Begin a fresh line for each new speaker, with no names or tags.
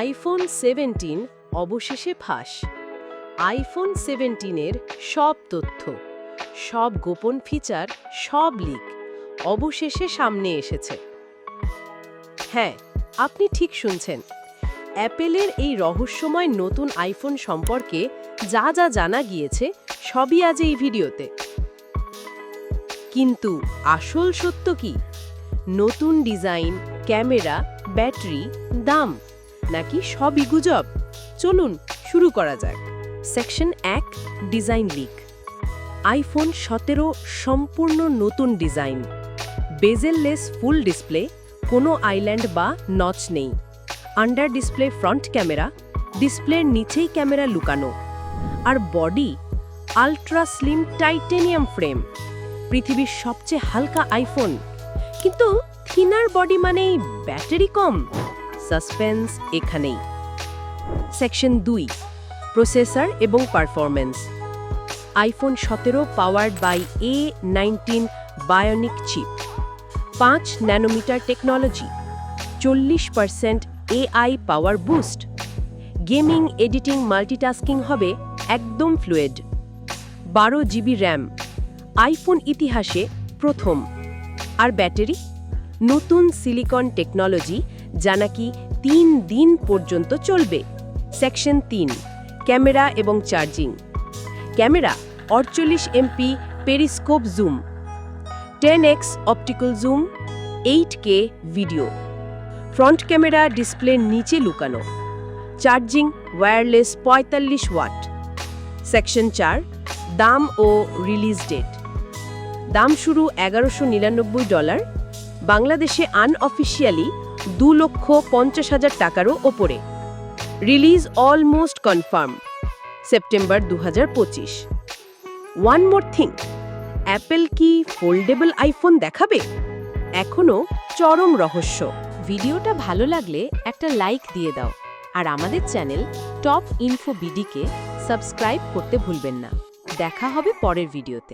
IPhone seventeen অবশেষে ফাঁস। IPhone সেভেন্টিনের সব তথ্য, সব গোপন ফিচার সব লিক অবশেষে সামনে এসেছে। হ্যাঁ আপনি ঠিক শুনছেন। অ্যাপেলের এই রহস্যময় নতুন আইফোন সম্পর্কে যা যা জানা গিয়েছে, সবই আজ এই ভিডিওতে। কিন্তু আসল সত্য কি? নতুন ডিজাইন, ক্যামেরা, ব্যাটারি, দাম নাকি সবই গুজব? চলুন শুরু করা যাক। সেকশন এক, ডিজাইন লিক। আইফোন সতেরো সম্পূর্ণ নতুন ডিজাইন। বেজেললেস ফুল ডিসপ্লে, কোনো আইল্যান্ড বা নচ নেই। আন্ডার ডিসপ্লে ফ্রন্ট ক্যামেরা, ডিসপ্লের নিচেই ক্যামেরা লুকানো। আর body, ultra slim titanium frame. পৃথিবীর সবচেয়ে হালকা আইফোন। কিন্তু থিনার বডি মানেই ব্যাটারি কম? সাসপেন্স এখানেই। সেকশন দুই, প্রসেসর এবং পারফরমেন্স আইফোন সতেরো powered by A nineteen bionic chip. পাঁচ ন্যানোমিটার টেকনোলজি। চল্লিশ percent AI power boost. Gaming editing multitasking হবে একদম ফ্লুয়েড। বারো জিবি র্যাম। আইফোন ইতিহাসে প্রথম। আর ব্যাটারি? নতুন সিলিকন টেকনোলজি যা নাকি তিন দিন পর্যন্ত চলবে। সেকশন তিন, ক্যামেরা এবং charging. Camera অড়চল্লিশ MP periscope zoom. Ten X optical zoom eight K video. Front camera ডিসপ্লের নিচে লুকানো। চার্জিং ওয়্যারলেস পঁয়তাল্লিশ ওয়াট। সেকশন চার, দাম ও রিলিজ ডেট দাম শুরু এগারোশো নিরানব্বই ডলার। বাংলাদেশে আনঅফিসিয়ালি দু লক্ষ পঞ্চাশ হাজার টাকারও ওপরে। রিলিজ অলমোস্ট কনফার্ম, সেপ্টেম্বর দু হাজার পঁচিশ। ওয়ান মোর থিং, অ্যাপেল কি ফোল্ডেবল আইফোন দেখাবে? এখনও চরম রহস্য।
ভিডিওটা ভালো লাগলে একটা লাইক দিয়ে দাও, আর আমাদের চ্যানেল টপ ইনফো বিডিকে সাবস্ক্রাইব করতে ভুলবেন না। দেখা হবে পরের ভিডিওতে।